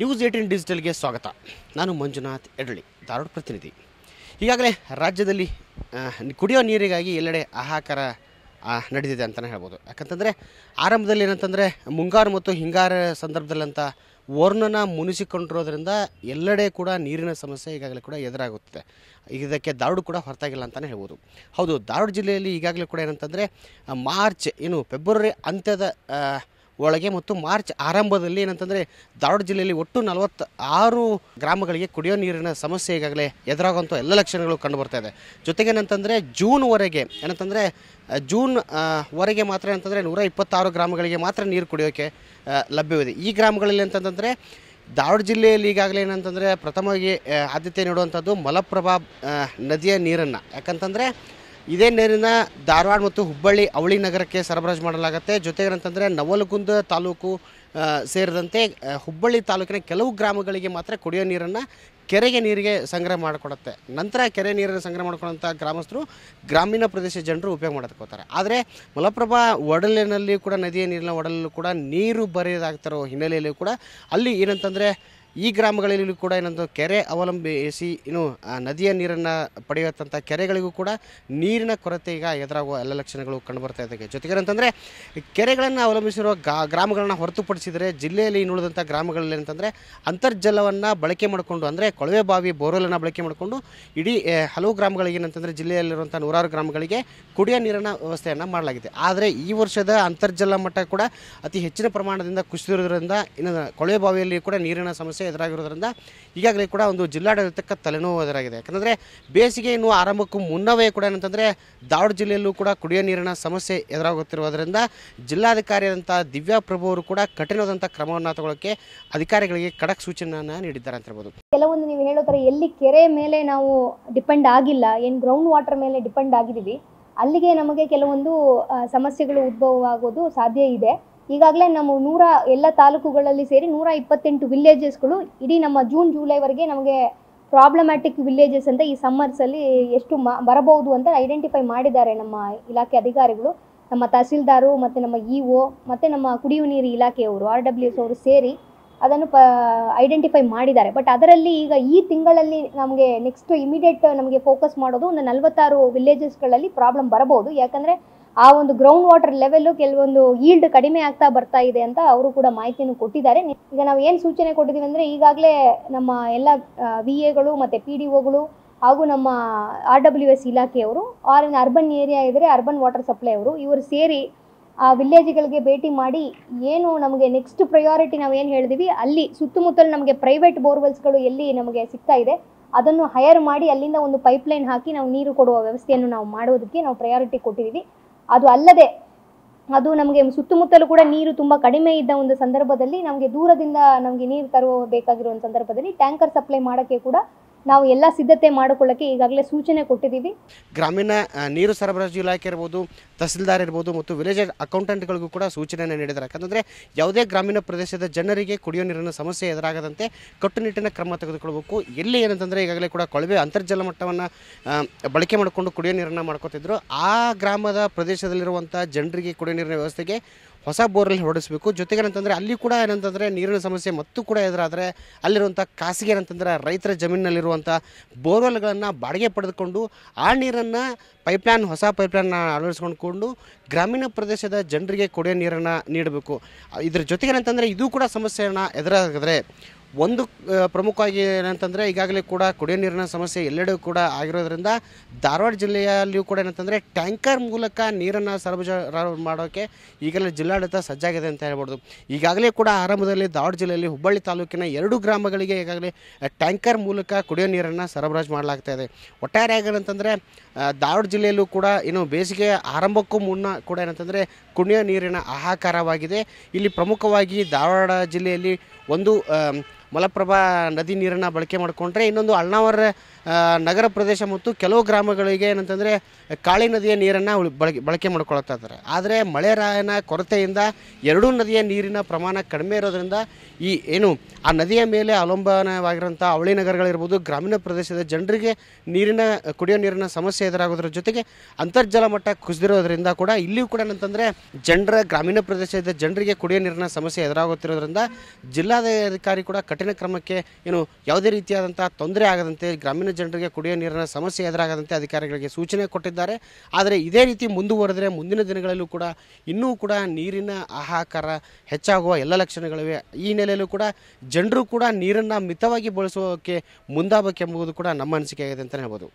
News eighteen ಡಿಜಿಟಲ್ಗೆ ಸ್ವಾಗತ. ನಾನು ಮಂಜುನಾಥ್ ಎಡಳಿ ಧಾರವಾಡ ಪ್ರತಿನಿಧಿ. ಈಗಾಗಲೇ ರಾಜ್ಯದಲ್ಲಿ ಕುಡಿಯೋ ನೀರಿಗಾಗಿ ಎಲ್ಲೆಡೆ ಆಹಾಕಾರ ನಡೆದಿದೆ ಅಂತಲೇ ಹೇಳ್ಬೋದು. ಯಾಕಂತಂದರೆ, ಆರಂಭದಲ್ಲಿ ಏನಂತಂದರೆ, ಮುಂಗಾರು ಮತ್ತು ಹಿಂಗಾರು ಸಂದರ್ಭದಲ್ಲಂತ ವರ್ಣನ ಮುನಿಸಿಕೊಂಡಿರೋದ್ರಿಂದ ಎಲ್ಲೆಡೆ ಕೂಡ ನೀರಿನ ಸಮಸ್ಯೆ ಈಗಾಗಲೇ ಕೂಡ ಎದುರಾಗುತ್ತದೆ. ಇದಕ್ಕೆ ಧಾರವಾಡ ಕೂಡ ಹೊರತಾಗಿಲ್ಲ ಅಂತಲೇ ಹೇಳ್ಬೋದು. ಹೌದು, ಧಾರವಾಡ ಜಿಲ್ಲೆಯಲ್ಲಿ ಈಗಾಗಲೇ ಕೂಡ ಏನಂತಂದರೆ, ಮಾರ್ಚ್, ಏನು, ಫೆಬ್ರವರಿ ಅಂತ್ಯದ ಒಳಗೆ ಮತ್ತು ಮಾರ್ಚ್ ಆರಂಭದಲ್ಲಿ ಏನಂತಂದರೆ ಧಾರವಾಡ ಜಿಲ್ಲೆಯಲ್ಲಿ ಒಟ್ಟು ನಲವತ್ತ ಆರು ಗ್ರಾಮಗಳಿಗೆ ಕುಡಿಯೋ ನೀರಿನ ಸಮಸ್ಯೆ ಈಗಾಗಲೇ ಎದುರಾಗುವಂಥ ಎಲ್ಲ ಲಕ್ಷಣಗಳು ಕಂಡು ಬರ್ತಾ ಇದೆ. ಜೊತೆಗೆ ಏನಂತಂದರೆ ಜೂನ್ವರೆಗೆ ಏನಂತಂದರೆ ಏನಂತಂದ್ರೆ ಜೂನ್ ವರೆಗೆ ಮಾತ್ರ ಏನಂತಂದರೆ ನೂರ ಇಪ್ಪತ್ತಾರು ಗ್ರಾಮಗಳಿಗೆ ಮಾತ್ರ ನೀರು ಕುಡಿಯೋಕ್ಕೆ ಲಭ್ಯವಿದೆ. ಈ ಗ್ರಾಮಗಳಲ್ಲಿ ಅಂತಂತಂದರೆ ಧಾರವಾಡ ಜಿಲ್ಲೆಯಲ್ಲಿ ಈಗಾಗಲೇ ಏನಂತಂದರೆ ಪ್ರಥಮವಾಗಿ ಆದ್ಯತೆ ನೀಡುವಂಥದ್ದು ಮಲಪ್ರಭಾ ನದಿಯ ನೀರನ್ನು. ಯಾಕಂತಂದರೆ ಇದೇ ನೀರಿನ ಧಾರವಾಡ ಮತ್ತು ಹುಬ್ಬಳ್ಳಿ ಅವಳಿ ನಗರಕ್ಕೆ ಸರಬರಾಜು ಮಾಡಲಾಗುತ್ತೆ. ಜೊತೆಗೆ ಏನಂತಂದರೆ ನವಲಗುಂದ ತಾಲೂಕು ಸೇರಿದಂತೆ ಹುಬ್ಬಳ್ಳಿ ತಾಲೂಕಿನ ಕೆಲವು ಗ್ರಾಮಗಳಿಗೆ ಮಾತ್ರ ಕುಡಿಯೋ ನೀರನ್ನು ಕೆರೆಗೆ ನೀರಿಗೆ ಸಂಗ್ರಹ ಮಾಡಿಕೊಡುತ್ತೆ. ನಂತರ ಕೆರೆ ನೀರನ್ನು ಸಂಗ್ರಹ ಮಾಡ್ಕೊಳ್ಳೋಂಥ ಗ್ರಾಮಸ್ಥರು ಗ್ರಾಮೀಣ ಪ್ರದೇಶದ ಜನರು ಉಪಯೋಗ ಮಾಡೋದಕ್ಕೋತಾರೆ ಆದರೆ ಮಲಪ್ರಭಾ ಒಡಲಿನಲ್ಲಿ ಕೂಡ ನದಿಯ ನೀರಿನ ಒಡಲಲ್ಲೂ ಕೂಡ ನೀರು ಬರೆಯದಾಗ್ತಿರೋ ಹಿನ್ನೆಲೆಯಲ್ಲಿ ಕೂಡ ಅಲ್ಲಿ ಏನಂತಂದರೆ ಈ ಗ್ರಾಮಗಳಲ್ಲಿ ಕೂಡ ಏನಂತ ಕೆರೆ ಅವಲಂಬಿಸಿ ಏನು ನದಿಯ ನೀರನ್ನು ಪಡೆಯುವಂಥ ಕೆರೆಗಳಿಗೂ ಕೂಡ ನೀರಿನ ಕೊರತೆ ಈಗ ಎದುರಾಗುವ ಎಲ್ಲ ಲಕ್ಷಣಗಳು ಕಂಡುಬರ್ತಾ ಇದೆ. ಜೊತೆಗೆ ಅಂತಂದರೆ ಕೆರೆಗಳನ್ನು ಅವಲಂಬಿಸಿರುವ ಗ್ರಾಮಗಳನ್ನು ಹೊರತುಪಡಿಸಿದರೆ, ಜಿಲ್ಲೆಯಲ್ಲಿ ಇನ್ನುಳಿದಂಥ ಗ್ರಾಮಗಳಲ್ಲಿ ಏನಂತಂದರೆ, ಅಂತರ್ಜಲವನ್ನು ಬಳಕೆ ಮಾಡಿಕೊಂಡು, ಅಂದರೆ ಕೊಳವೆ ಬಾವಿ ಬೋರ್ವೆಲನ್ನು ಬಳಕೆ ಮಾಡಿಕೊಂಡು, ಇಡೀ ಹಲವು ಗ್ರಾಮಗಳಿಗೆ ಏನಂತಂದರೆ ಜಿಲ್ಲೆಯಲ್ಲಿರುವಂಥ ನೂರಾರು ಗ್ರಾಮಗಳಿಗೆ ಕುಡಿಯ ನೀರಿನ ವ್ಯವಸ್ಥೆಯನ್ನು ಮಾಡಲಾಗಿದೆ. ಆದರೆ ಈ ವರ್ಷದ ಅಂತರ್ಜಲ ಮಟ್ಟ ಕೂಡ ಅತಿ ಹೆಚ್ಚಿನ ಪ್ರಮಾಣದಿಂದ ಕುಸಿದಿರೋದ್ರಿಂದ ಇನ್ನು, ಕೊಳವೆ ಬಾವಿಯಲ್ಲಿ ಕೂಡ ನೀರಿನ ಸಮಸ್ಯೆ ಎದುರಾಗಿರೋದ್ರಿಂದ ಈಗಾಗಲೇ ಕೂಡ ಒಂದು ಜಿಲ್ಲಾಡಳಿತಕ್ಕೆ ತಲೆನೋವು ಎದುರಾಗಿದೆ. ಯಾಕಂದರೆ ಬೇಸಿಗೆ ಇನ್ನು ಆರಂಭಕ್ಕೂ ಮುನ್ನವೇ ಕೂಡ ಏನಂತಂದರೆ ದಾವಡ್ ಜಿಲ್ಲೆಯಲ್ಲೂ ಕೂಡ ಕುಡಿಯೋ ನೀರಿನ ಸಮಸ್ಯೆ ಎದುರಾಗುತ್ತಿರುವುದರಿಂದ ಜಿಲ್ಲಾಧಿಕಾರಿಯಾದಂಥ ದಿವ್ಯಾ ಪ್ರಭು ಅವರು ಕೂಡ ಕಠಿಣವಾದಂಥ ಕ್ರಮವನ್ನು ತಗೊಳ್ಳೋಕ್ಕೆ ಅಧಿಕಾರಿಗಳಿಗೆ ಕಡಕ್ ಸೂಚನೆಯನ್ನು ನೀಡಿದ್ದಾರೆ ಅಂತ ಹೇಳ್ಬೋದು. ಕೆಲವೊಂದು ನೀವು ಹೇಳೋ ಎಲ್ಲಿ ಕೆರೆ ಮೇಲೆ ನಾವು ಡಿಪೆಂಡ್ ಆಗಿಲ್ಲ, ಏನು ಗ್ರೌಂಡ್ ವಾಟರ್ ಮೇಲೆ ಡಿಪೆಂಡ್ ಆಗಿದ್ದೀವಿ, ಅಲ್ಲಿಗೆ ನಮಗೆ ಕೆಲವೊಂದು ಸಮಸ್ಯೆಗಳು ಉದ್ಭವವಾಗೋದು ಸಾಧ್ಯ ಇದೆ. ಈಗಾಗಲೇ ನಮ್ಮ ನೂರ ಎಲ್ಲ ತಾಲೂಕುಗಳಲ್ಲಿ ಸೇರಿ ನೂರ ಇಪ್ಪತ್ತೆಂಟು ವಿಲೇಜಸ್ಗಳು ಇಡೀ ನಮ್ಮ ಜೂನ್ ಜುಲೈವರೆಗೆ ನಮಗೆ ಪ್ರಾಬ್ಲಮ್ಯಾಟಿಕ್ ವಿಲೇಜಸ್ ಅಂತ ಈ ಸಮ್ಮರ್ಸಲ್ಲಿ ಎಷ್ಟು ಮ, ಬರಬಹುದು ಅಂತ ಐಡೆಂಟಿಫೈ ಮಾಡಿದ್ದಾರೆ ನಮ್ಮ ಇಲಾಖೆ ಅಧಿಕಾರಿಗಳು. ನಮ್ಮ ತಹಸೀಲ್ದಾರು ಮತ್ತು ನಮ್ಮ ಇ ಒ ಮತ್ತು ನಮ್ಮ ಕುಡಿಯುವ ನೀರು ಇಲಾಖೆಯವರು ಆರ್ ಡಬ್ಲ್ಯೂ ಎಸ್ ಅವರು ಸೇರಿ ಅದನ್ನು ಪ ಐಡೆಂಟಿಫೈ ಮಾಡಿದ್ದಾರೆ. ಬಟ್ ಅದರಲ್ಲಿ ಈಗ ಈ ತಿಂಗಳಲ್ಲಿ ನಮಗೆ ನೆಕ್ಸ್ಟ್ ಇಮಿಡಿಯೇಟ್ ನಮಗೆ ಫೋಕಸ್ ಮಾಡೋದು ಒಂದು ನಲವತ್ತಾರು ವಿಲೇಜಸ್ಗಳಲ್ಲಿ ಪ್ರಾಬ್ಲಮ್ ಬರಬಹುದು. ಯಾಕಂದರೆ ಆ ಒಂದು ಗ್ರೌಂಡ್ ವಾಟರ್ ಲೆವೆಲ್ ಕೆಲವೊಂದು ಈಲ್ಡ್ ಕಡಿಮೆ ಆಗ್ತಾ ಬರ್ತಾ ಇದೆ ಅಂತ ಅವರು ಕೂಡ ಮಾಹಿತಿಯನ್ನು ಕೊಟ್ಟಿದ್ದಾರೆ. ಈಗ ನಾವು ಏನು ಸೂಚನೆ ಕೊಟ್ಟಿದ್ದೀವಿ ಅಂದರೆ ಈಗಾಗಲೇ ನಮ್ಮ ಎಲ್ಲ ವಿ ಎಗಳು ಮತ್ತು ಪಿ ಡಿ ಒಗಳು ಹಾಗೂ ನಮ್ಮ ಆರ್ ಡಬ್ಲ್ಯೂ ಎಸ್ ಇಲಾಖೆಯವರು, ಆರ್ ಇನ್ ಅರ್ಬನ್ ಏರಿಯಾ ಇದ್ದರೆ ಅರ್ಬನ್ ವಾಟರ್ ಸಪ್ಲೈ ಅವರು, ಇವರು ಸೇರಿ ಆ ವಿಲೇಜ್ಗಳಿಗೆ ಭೇಟಿ ಮಾಡಿ ಏನು ನಮಗೆ ನೆಕ್ಸ್ಟ್ ಪ್ರಯಾರಿಟಿ ನಾವು ಏನು ಹೇಳಿದೀವಿ, ಅಲ್ಲಿ ಸುತ್ತಮುತ್ತಲು ನಮಗೆ ಪ್ರೈವೇಟ್ ಬೋರ್ವೆಲ್ಸ್ಗಳು ಎಲ್ಲಿ ನಮಗೆ ಸಿಗ್ತಾ ಇದೆ, ಅದನ್ನು ಹೈಯರ್ ಮಾಡಿ ಅಲ್ಲಿಂದ ಒಂದು ಪೈಪ್ಲೈನ್ ಹಾಕಿ ನಾವು ನೀರು ಕೊಡುವ ವ್ಯವಸ್ಥೆಯನ್ನು ನಾವು ಮಾಡೋದಕ್ಕೆ ನಾವು ಪ್ರಯಾರಿಟಿ ಕೊಟ್ಟಿದ್ದೀವಿ ಅದು ಅಲ್ಲದೆ ಅದು ನಮಗೆ ಸುತ್ತಮುತ್ತಲೂ ಕೂಡ ನೀರು ತುಂಬ ಕಡಿಮೆ ಇದ್ದ ಒಂದು ಸಂದರ್ಭದಲ್ಲಿ ನಮಗೆ ದೂರದಿಂದ ನಮಗೆ ನೀರು ತರುವ ಬೇಕಾಗಿರುವ ಸಂದರ್ಭದಲ್ಲಿ ಟ್ಯಾಂಕರ್ ಸಪ್ಲೈ ಮಾಡೋಕ್ಕೆ ಕೂಡ ನಾವು ಎಲ್ಲ ಸಿದ್ಧತೆ ಮಾಡಿಕೊಳ್ಳೋಕ್ಕೆ ಈಗಾಗಲೇ ಸೂಚನೆ ಕೊಟ್ಟಿದ್ದೀವಿ. ಗ್ರಾಮೀಣ ನೀರು ಸರಬರಾಜು ಇಲಾಖೆ ಇರ್ಬೋದು, ತಹಸೀಲ್ದಾರ್ ಇರ್ಬೋದು ಮತ್ತು ವಿಲೇಜ್ ಅಕೌಂಟೆಂಟ್ಗಳಿಗೂ ಕೂಡ ಸೂಚನೆಯನ್ನು ನೀಡಿದ್ದಾರೆ. ಯಾಕಂದರೆ ಯಾವುದೇ ಗ್ರಾಮೀಣ ಪ್ರದೇಶದ ಜನರಿಗೆ ಕುಡಿಯೋ ನೀರಿನ ಸಮಸ್ಯೆ ಎದುರಾಗದಂತೆ ಕಟ್ಟುನಿಟ್ಟಿನ ಕ್ರಮ ತೆಗೆದುಕೊಳ್ಬೇಕು ಎಲ್ಲಿ ಏನಂತಂದರೆ ಈಗಾಗಲೇ ಕೂಡ ಕೊಳವೆ ಅಂತರ್ಜಲ ಮಟ್ಟವನ್ನು ಬಳಕೆ ಮಾಡಿಕೊಂಡು ಕುಡಿಯೋ ನೀರನ್ನು ಮಾಡ್ಕೋತಿದ್ರು. ಆ ಗ್ರಾಮದ ಪ್ರದೇಶದಲ್ಲಿರುವಂಥ ಜನರಿಗೆ ಕುಡಿಯೋ ನೀರಿನ ವ್ಯವಸ್ಥೆಗೆ ಹೊಸ ಬೋರ್ವೆಲ್ ಹೊಡಿಸಬೇಕು ಜೊತೆಗೆ ಏನಂತಂದರೆ ಅಲ್ಲಿ ಕೂಡ ಏನಂತಂದರೆ ನೀರಿನ ಸಮಸ್ಯೆ ಮತ್ತು ಕೂಡ ಎದುರಾದರೆ ಅಲ್ಲಿರುವಂಥ ಖಾಸಗಿ ಏನಂತಂದರೆ ರೈತರ ಜಮೀನಿನಲ್ಲಿರುವಂಥ ಬೋರ್ವೆಲ್ಗಳನ್ನು ಬಾಡಿಗೆ ಪಡೆದುಕೊಂಡು ಆ ನೀರನ್ನು ಪೈಪ್ಲೈನ್, ಹೊಸ ಪೈಪ್ಲೈನ್ನ ಅಳವಡಿಸ್ಕೊಂಡ್ಕೊಂಡು ಗ್ರಾಮೀಣ ಪ್ರದೇಶದ ಜನರಿಗೆ ಕುಡಿಯೋ ನೀರನ್ನು ನೀಡಬೇಕು. ಇದ್ರ ಜೊತೆಗೆ ಏನಂತಂದರೆ ಇದು ಕೂಡ ಸಮಸ್ಯೆಯನ್ನು ಎದುರಾಗಿದ್ರೆ ಒಂದು ಪ್ರಮುಖವಾಗಿ ಏನಂತಂದರೆ ಈಗಾಗಲೇ ಕೂಡ ಕುಡಿಯೋ ನೀರಿನ ಸಮಸ್ಯೆ ಎಲ್ಲೆಡೆ ಕೂಡ ಆಗಿರೋದ್ರಿಂದ ಧಾರವಾಡ ಜಿಲ್ಲೆಯಲ್ಲಿಯೂ ಕೂಡ ಏನಂತಂದರೆ ಟ್ಯಾಂಕರ್ ಮೂಲಕ ನೀರನ್ನು ಸರಬರಾಜು ಮಾಡೋಕ್ಕೆ ಈಗಲೇ ಜಿಲ್ಲಾಡಳಿತ ಸಜ್ಜಾಗಿದೆ ಅಂತ ಹೇಳ್ಬೋದು. ಈಗಾಗಲೇ ಕೂಡ ಆರಂಭದಲ್ಲಿ ಧಾರವಾಡ ಜಿಲ್ಲೆಯಲ್ಲಿ ಹುಬ್ಬಳ್ಳಿ ತಾಲೂಕಿನ ಎರಡು ಗ್ರಾಮಗಳಿಗೆ ಈಗಾಗಲೇ ಟ್ಯಾಂಕರ್ ಮೂಲಕ ಕುಡಿಯೋ ನೀರನ್ನು ಸರಬರಾಜು ಮಾಡಲಾಗ್ತಾ ಇದೆ. ಒಟ್ಟಾರೆಯಾಗಿ ಏನಂತಂದರೆ ಧಾರವಾಡ ಜಿಲ್ಲೆಯಲ್ಲೂ ಕೂಡ ಏನು ಬೇಸಿಗೆ ಆರಂಭಕ್ಕೂ ಮುನ್ನ ಕೂಡ ಏನಂತಂದರೆ ಕುಡಿಯೋ ನೀರಿನ ಆಹಾಕಾರವಾಗಿದೆ ಇಲ್ಲಿ ಪ್ರಮುಖವಾಗಿ ಧಾರವಾಡ ಜಿಲ್ಲೆಯಲ್ಲಿ ಒಂದು ಮಲಪ್ರಭಾ ನದಿ ನೀರನ್ನು ಬಳಕೆ ಮಾಡಿಕೊಂಡ್ರೆ ಇನ್ನೊಂದು ಅಳ್ನಾವರ ನಗರ ಪ್ರದೇಶ ಮತ್ತು ಕೆಲವು ಗ್ರಾಮಗಳಿಗೆ ಏನಂತಂದರೆ ಕಾಳಿ ನದಿಯ ನೀರನ್ನು ಬಳಕೆ ಬಳಕೆ ಮಾಡ್ಕೊಳ್ತಾ ಇದ್ದಾರೆ. ಆದರೆ ಮಳೆರಾಯನ ಕೊರತೆಯಿಂದ ಎರಡೂ ನದಿಯ ನೀರಿನ ಪ್ರಮಾಣ ಕಡಿಮೆ ಇರೋದ್ರಿಂದ ಈ ಏನು, ಆ ನದಿಯ ಮೇಲೆ ಅವಲಂಬನವಾಗಿರೋಂಥ ಅವಳಿ ನಗರಗಳಿರ್ಬೋದು, ಗ್ರಾಮೀಣ ಪ್ರದೇಶದ ಜನರಿಗೆ ನೀರಿನ, ಕುಡಿಯೋ ನೀರಿನ ಸಮಸ್ಯೆ ಎದುರಾಗೋದ್ರ ಜೊತೆಗೆ ಅಂತರ್ಜಲ ಮಟ್ಟ ಕುಸಿದಿರೋದ್ರಿಂದ ಕೂಡ ಇಲ್ಲಿಯೂ ಕೂಡ ಏನಂತಂದರೆ ಜನರ, ಗ್ರಾಮೀಣ ಪ್ರದೇಶದ ಜನರಿಗೆ ಕುಡಿಯೋ ನೀರಿನ ಸಮಸ್ಯೆ ಎದುರಾಗುತ್ತಿರೋದ್ರಿಂದ ಜಿಲ್ಲಾಧಿಕಾರಿ ಕೂಡ ಕಠಿಣ ಕಠಿಣ ಕ್ರಮಕ್ಕೆ ಏನು ಯಾವುದೇ ರೀತಿಯಾದಂಥ ತೊಂದರೆ ಆಗದಂತೆ ಗ್ರಾಮೀಣ ಜನರಿಗೆ ಕುಡಿಯೋ ನೀರಿನ ಸಮಸ್ಯೆ ಎದುರಾಗದಂತೆ ಅಧಿಕಾರಿಗಳಿಗೆ ಸೂಚನೆ ಕೊಟ್ಟಿದ್ದಾರೆ. ಆದರೆ ಇದೇ ರೀತಿ ಮುಂದುವರೆದರೆ ಮುಂದಿನ ದಿನಗಳಲ್ಲೂ ಕೂಡ ಇನ್ನೂ ಕೂಡ ನೀರಿನ ಆಹಾಕಾರ ಹೆಚ್ಚಾಗುವ ಎಲ್ಲ ಲಕ್ಷಣಗಳಿವೆ. ಈ ಹಿನ್ನೆಲೆಯಲ್ಲೂ ಕೂಡ ಜನರು ಕೂಡ ನೀರನ್ನು ಮಿತವಾಗಿ ಬಳಸೋಕೆ ಮುಂದಾಗಬೇಕೆಂಬುದು ಕೂಡ ನಮ್ಮ ಅನಿಸಿಕೆ ಆಗಿದೆ ಅಂತಲೇ ಹೇಳ್ಬೋದು.